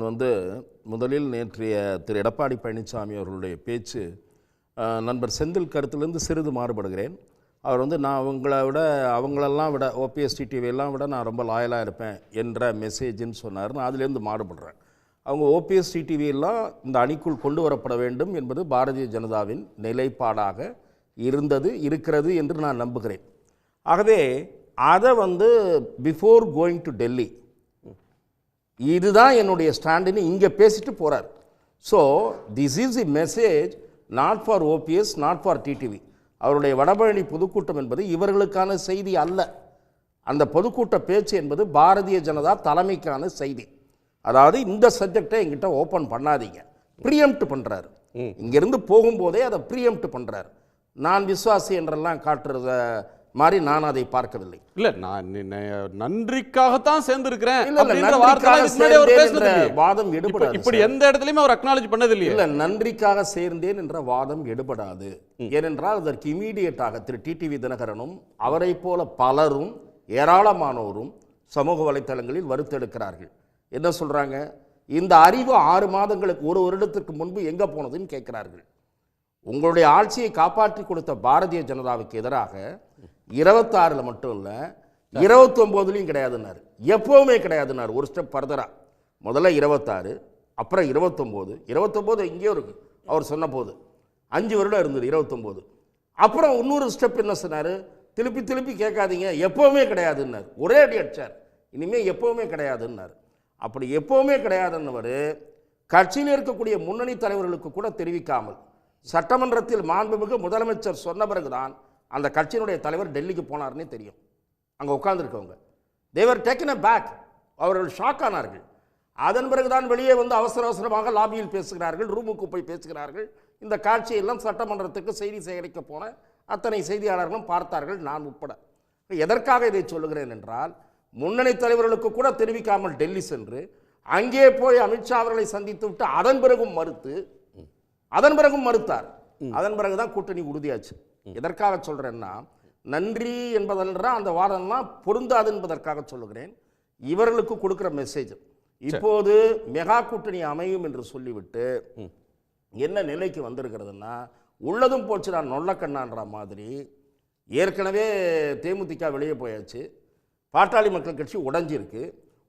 நான் வந்து முதலில் நேற்றைய திரு. எடப்பாடி பழனிசாமி அவர்களுடைய பேச்சு நண்பர் செந்தில் கருத்திலிருந்து சிறிது மாறுபடுகிறேன். அவர் வந்து நான் அவங்கள விட அவங்களெல்லாம் விட ஓபிஎஸ் டிடிவியெல்லாம் விட நான் ரொம்ப லாயலாக இருப்பேன் என்ற மெசேஜ்னு சொன்னார். நான் அதுலேருந்து மாறுபடுறேன். அவங்க ஓபிஎஸ் டிடிவியெல்லாம் இந்த அணிக்குள் கொண்டு வரப்பட வேண்டும் என்பது பாரதிய ஜனதாவின் நிலைப்பாடாக இருந்தது இருக்கிறது என்று நான் நம்புகிறேன். ஆகவே அதை வந்து பிஃபோர் கோயிங் டு டெல்லி இதுதான் என்னுடைய ஸ்டாண்டுன்னு இங்கே பேசிட்டு போகிறார் so this is the message not for OPS not for TTV அவருடைய வடபழனி பொதுக்கூட்டம் என்பது இவர்களுக்கான செய்தி அல்ல. அந்த பொதுக்கூட்ட பேச்சு என்பது பாரதிய ஜனதா தலைமைக்கான செய்தி. அதாவது இந்த சப்ஜெக்டை எங்கிட்ட ஓப்பன் பண்ணாதீங்க. ப்ரீஎம்ப்ட் பண்ணுறாரு இங்கேருந்து போகும்போதே அதை ப்ரீஎம்ப்ட் பண்ணுறாரு நான் விசுவாசி என்றெல்லாம் காட்டுறத மாதிரி நான் அதை பார்க்கவில்லை. இல்ல நான் நன்றிக்காகத்தான் சேர்ந்திருக்கிறேன் அவர். வாதம் எடுபடாது இப்படி. எந்த இடத்துலயுமே அவர் அக்னாலேஜ் பண்ணது இல்லையே இல்ல நன்றிக்காக சேர்ந்தேன் என்ற வாதம் எடுபடாது. ஏனென்றால் அதற்கு இமீடியட்டாக திரு டிடிவி தினகரனும் அவரைப் போல பலரும் ஏராளமானோரும் சமூக வலைத்தளங்களில் வறுத்தெடுக்கிறார்கள் என்ன சொல்றாங்க? இந்த அறிவு ஆறு மாதங்களுக்கு ஒரு வருடத்திற்கு முன்பு எங்க போனதுன்னு கேட்கிறார்கள். உங்களுடைய ஆட்சியை காப்பாற்றி கொடுத்த பாரதிய ஜனதாவுக்கு எதிராக இருபத்தாறில் மட்டும் இல்லை இருபத்தொம்போதுலேயும் கிடையாதுன்னாரு. எப்போவுமே கிடையாதுன்னாரு ஒரு ஸ்டெப் ஃபர்தராக முதல்ல இருபத்தாறு அப்புறம் இருபத்தொம்போது. இருபத்தொம்போது எங்கேயோ இருக்குது அவர் சொன்ன போது. அஞ்சு வருடம் இருந்தது இருபத்தொம்போது. அப்புறம் இன்னொரு ஸ்டெப் என்ன சொன்னார்? திருப்பி திருப்பி கேட்காதீங்க. எப்போவுமே கிடையாதுன்னார். ஒரே அடி அடித்தார் இனிமேல் எப்போவுமே கிடையாதுன்னார். அப்படி எப்போவுமே கிடையாதுன்னவர் கட்சியில் இருக்கக்கூடிய முன்னணி தலைவர்களுக்கு கூட தெரிவிக்காமல் சட்டமன்றத்தில் மாண்புமிகு முதலமைச்சர் சொன்ன பிறகுதான் அந்த கட்சியினுடைய தலைவர் டெல்லிக்கு போனார்னே தெரியும். அங்கே உட்கார்ந்திருக்கவங்க. தேவர் டேக்கன் அ பேக் அவர்கள் ஷாக் ஆனார்கள். அதன் பிறகுதான் வெளியே வந்து அவசர அவசரமாக லாபியில் பேசுகிறார்கள் ரூமுக்கு போய் பேசுகிறார்கள். இந்த காட்சியெல்லாம் சட்டமன்றத்துக்கு செய்தி சேகரிக்க போன அத்தனை செய்தியாளர்களும் பார்த்தார்கள் நான் உட்பட. எதற்காக இதை சொல்லுகிறேன் என்றால் முன்னணி தலைவர்களுக்கு கூட தெரிவிக்காமல் டெல்லி சென்று அங்கே போய் அமித்ஷா அவர்களை சந்தித்து விட்டு அதன் பிறகும் மறுத்து அதன் பிறகும் மறுத்தார். அதன் பிறகுதான் கூட்டணி உறுதியாச்சு. எதற்காக சொல்றேன்னா நன்றி என்பதெல்லாம் அந்த வாதம்லாம் பொருந்தாது என்பதற்காக சொல்லுகிறேன். இவர்களுக்கு கொடுக்கிற மெசேஜ் இப்போது மெகா கூட்டணி அமையும் என்று சொல்லிவிட்டு என்ன நிலைக்கு வந்திருக்கிறதுன்னா உள்ளதும் போச்சு நான் நொல்லக்கண்ணான்ற மாதிரி. ஏற்கனவே தேமுதிக வெளியே போயாச்சு. பாட்டாளி மக்கள் கட்சி உடைஞ்சிருக்கு.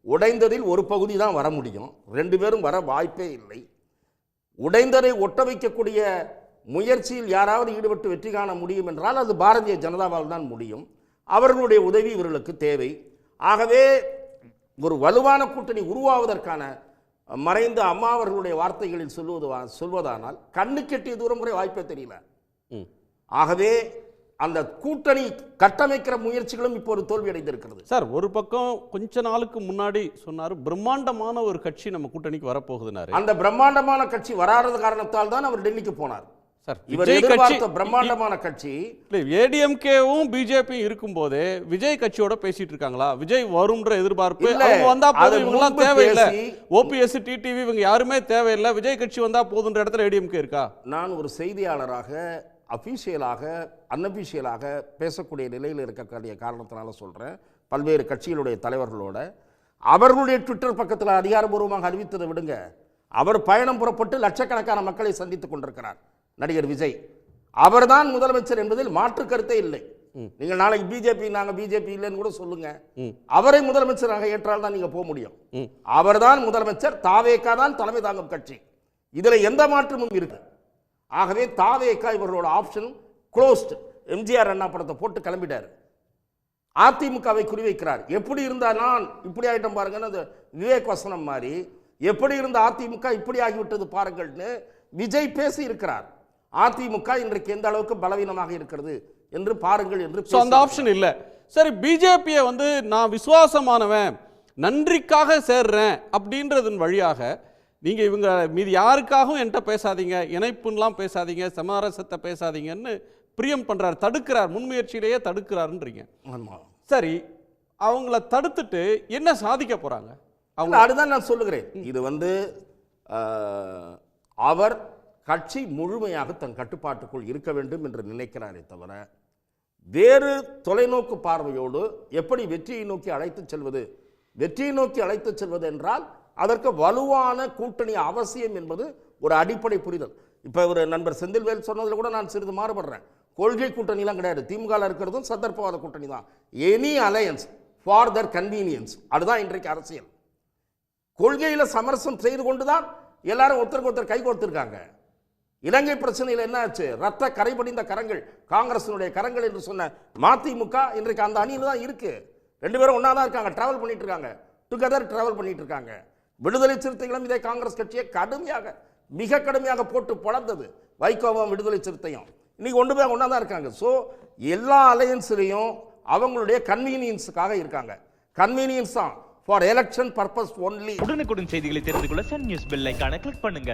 உடைந்ததில் ஒரு பகுதி தான் வர முடியும். ரெண்டு பேரும் வர வாய்ப்பே இல்லை. உடைந்ததை ஒட்ட வைக்கக்கூடிய முயற்சியில் யாராவது ஈடுபட்டு வெற்றி காண முடியும் என்றால் அது பாரதிய ஜனதாவால் தான் முடியும். அவர்களுடைய உதவி இவர்களுக்கு தேவை. ஆகவே ஒரு வலுவான கூட்டணி உருவாவதற்கான மறைந்த அம்மா அவர்களுடைய வார்த்தைகளில் சொல்லுவது சொல்வதானால் கண்ணு கெட்டிய தூரம் கூட வாய்ப்பே தெரியல. ஆகவே அந்த கூட்டணி கட்டமைக்கிற முயற்சிகளும் இப்போது தோல்வி அடைந்திருக்கிறது சார் ஒரு பக்கம் கொஞ்ச நாளுக்கு முன்னாடி சொன்னாரு பிரம்மாண்டமான ஒரு கட்சி நம்ம கூட்டணிக்கு வரப்போகுதுனாரு அந்த பிரம்மாண்டமான கட்சி வராத காரணத்தால் தான் அவர் டெல்லிக்கு போனார். சார் விஜய் கட்சி பிரம்மாண்டமான கட்சி. ஏடிஎம்கேவும் பிஜேபியும் இருக்கும்போதே விஜய் கட்சியோட பேசிட்டு இருக்காங்களா? விஜய் வரும்ன்ற எதிர்பார்ப்பு அவங்க வந்தா போதும் இவங்கலாம் முன்பு தேவையில்லை. ஓபிஎஸ் டிடிவி இவங்க யாருமே தேவையில்லை. விஜய் கட்சி வந்தா போதுன்ற இடத்துல ஏடிஎம்கே இருக்கா? நான் ஒரு செய்தியாளராக அஃபீஷியலாக அன்அஃபீஷியலாக பேசக்கூடிய நிலையில் இருக்கக்கூடிய காரணத்தினால சொல்கிறேன் பல்வேறு கட்சிகளுடைய தலைவர்களோட. அவர்களுடைய ட்விட்டர் பக்கத்தில் அதிகாரபூர்வமாக அறிவித்ததை விடுங்க. அவர் பயணம் புறப்பட்டு லட்சக்கணக்கான மக்களை சந்தித்துக் கொண்டிருக்கிறார். நடிகர் விஜய். அவர்தான் முதலமைச்சர் என்பதில் மாற்று கருத்தே இல்லை. நீங்கள் நாளைக்கு பிஜேபி நாங்கள் பிஜேபி இல்லைன்னு கூட சொல்லுங்க. அவரை முதலமைச்சராக ஏற்றால் தான் நீங்க போக முடியும். அவர்தான் முதலமைச்சர் தாவேக்கா தான் தலைமை தாங்கும் கட்சி. இதுல எந்த மாற்றமும் இருக்கு. ஆகவே தாவேக்கா இவர்களோட ஆப்ஷன் க்ளோஸ்ட் எம்ஜிஆர் அண்ணா படத்தை போட்டு கிளம்பிட்டார். அதிமுகவை குறிவைக்கிறார். எப்படி இருந்தா நான் இப்படி ஆயிட்டம் பாருங்கன்னு அந்த விவேக் வசனம் மாதிரி எப்படி இருந்த அதிமுக இப்படி ஆகிவிட்டது பாருங்கள்னு விஜய் பேசி இருக்கிறார் அதிமுக இன்றைக்கு எந்த அளவுக்கு பலவீனமாக இருக்கிறது என்று பாருங்கள் என்று அந்த ஆப்ஷன் இல்ல. சரி பிஜேபியை வந்து நான் விசுவாசமானவன் நன்றிக்காக சேர்றேன் அப்படின்றதன் வழியாக நீங்க இவங்க மீதி யாருக்காகவும் என்கிட்ட பேசாதீங்க இணைப்புன்னெலாம் பேசாதீங்க சமரசத்தை பேசாதீங்கன்னு பிரியம் பண்றார் தடுக்கிறார் முன்முயற்சியிலேயே தடுக்கிறாருன்றீங்க. சரி அவங்கள தடுத்துட்டு என்ன சாதிக்க போறாங்க? அவங்க அதுதான் நான் சொல்லுகிறேன். இது வந்து அவர் கட்சி முழுமையாக தன் கட்டுப்பாட்டுக்குள் இருக்க வேண்டும் என்று நினைக்கிறாரே தவிர வேறு தொலைநோக்கு பார்வையோடு எப்படி வெற்றியை நோக்கி அழைத்துச் செல்வது வெற்றியை நோக்கி அழைத்துச் செல்வது என்றால் அதற்கு வலுவான கூட்டணி அவசியம் என்பது ஒரு அடிப்படை புரிதல். இப்போ ஒரு நண்பர் செந்தில்வேல் சொன்னதில் கூட நான் சிறிது மாறுபடுறேன். கொள்கை கூட்டணிலாம் கிடையாது. திமுக இருக்கிறதும் சந்தர்ப்பவாத கூட்டணி தான். Any alliance for their convenience அதுதான் இன்றைக்கு அரசியல். கொள்கையில் சமரசம் செய்து கொண்டு தான் எல்லாரும் ஒருத்தருக்கு ஒருத்தர் கை கொடுத்துருக்காங்க இலங்கை பிரச்சனையில் என்ன ஆச்சு ரத்த கரைபடிந்த கரங்கள் காங்கிரசினுடைய கரங்கள் என்று சொன்ன மதிமுக இன்றைக்கு அந்த அணியில் தான் இருக்கு. ரெண்டு பேரும் ஒன்றா தான் இருக்காங்க. டிராவல் பண்ணிட்டு இருக்காங்க. டுகெதர் டிராவல் பண்ணிட்டு இருக்காங்க. விடுதலை சிறுத்தைகளும் இதே காங்கிரஸ் கட்சியை கடுமையாக மிக கடுமையாக போட்டு பொழந்தது வைகோவும் விடுதலை சிறுத்தையும். இன்னைக்கு ஒன்று பேர் ஒன்றா தான் இருக்காங்க. ஸோ எல்லா அலையன்ஸ்லையும் அவங்களுடைய கன்வீனியன்ஸுக்காக இருக்காங்க. கன்வீனியன்ஸ் தான். ஃபார் எலெக்ஷன் பர்பஸ் ஒன்லி உடனுக்குடன் செய்திகளை தெரிந்து கொள்ள சன் நியூஸ் பெல் ஐக்கான கிளிக் பண்ணுங்க.